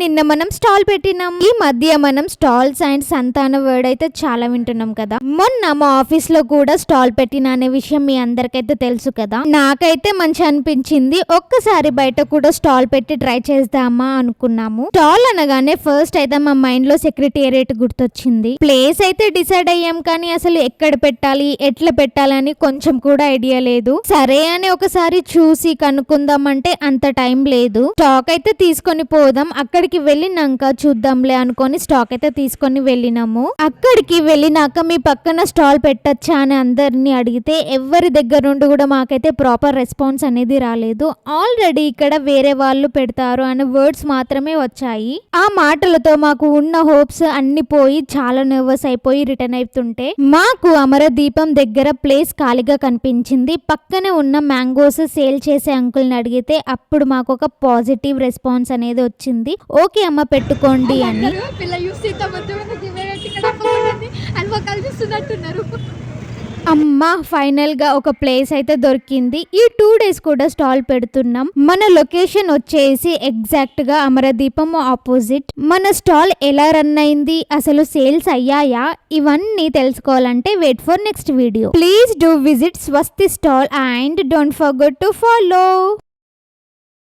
నిన్న మనం స్టాల్ పెట్టినాం. ఈ మధ్య మనం స్టాల్స్ అండ్ సంతాన వర్డ్ అయితే చాలా వింటున్నాం కదా. మొన్న మా ఆఫీస్లో కూడా స్టాల్ పెట్టిన అనే విషయం మీ అందరికైతే తెలుసు కదా. నాకైతే మంచి అనిపించింది. ఒక్కసారి బయట కూడా స్టాల్ పెట్టి ట్రై చేద్దామా అనుకున్నాము. స్టాల్ అనగానే ఫస్ట్ అయితే మా మైండ్లో సెక్రటేరియట్ గుర్తొచ్చింది. ప్లేస్ అయితే డిసైడ్ అయ్యాం కానీ అసలు ఎక్కడ పెట్టాలి ఎట్లా పెట్టాలని కొంచెం కూడా ఐడియా లేదు. సరే అని ఒకసారి చూసి కనుక్కుందామంటే అంత టైం లేదు. స్టాక్ అయితే తీసుకొని పోదాం. అక్కడికి వెళ్ళినాక చూద్దాంలే అనుకొని స్టాక్ అయితే తీసుకొని వెళ్ళినాము. అక్కడికి వెళ్ళినాక మీ పక్కన స్టాల్ పెట్టచ్చా అని అందరిని అడిగితే ఎవరి దగ్గర నుండి కూడా మాకైతే ప్రాపర్ రెస్పాన్స్ అనేది రాలేదు. ఆల్రెడీ ఇక్కడ వేరే వాళ్ళు పెడతారు అనే వర్డ్స్ మాత్రమే వచ్చాయి. ఆ మాటలతో మాకు ఉన్న హోప్స్ అన్ని పోయి చాలా నర్వస్ అయిపోయి రిటర్న్ అవుతుంటే మాకు అమరదీపం దగ్గర ప్లేస్ ఖాళీగా కనిపించింది. పక్కనే ఉన్న మ్యాంగోస్ సేల్ చేసే అంకుల్ని అడిగితే అప్పుడు మాకు ఒక పాజిటివ్ రెస్పాన్స్ అనేది వచ్చింది. ఓకే అమ్మ పెట్టుకోండి అని. పిల్ల కల్పిస్తున్నట్టున్నారు అమ్మ ఫైనల్గా ఒక ప్లేస్ అయితే దొరికింది. ఈ టూ డేస్ కూడా స్టాల్ పెడుతున్నాం. మన లొకేషన్ వచ్చేసి ఎగ్జాక్ట్గా అమరదీపం ఆపోజిట్ మన స్టాల్ ఎలా రన్ అయింది? అసలు సేల్స్ అయ్యాయా? ఇవన్నీ తెలుసుకోవాలంటే wait for next video please do visit Swasti stall and don't forget to follow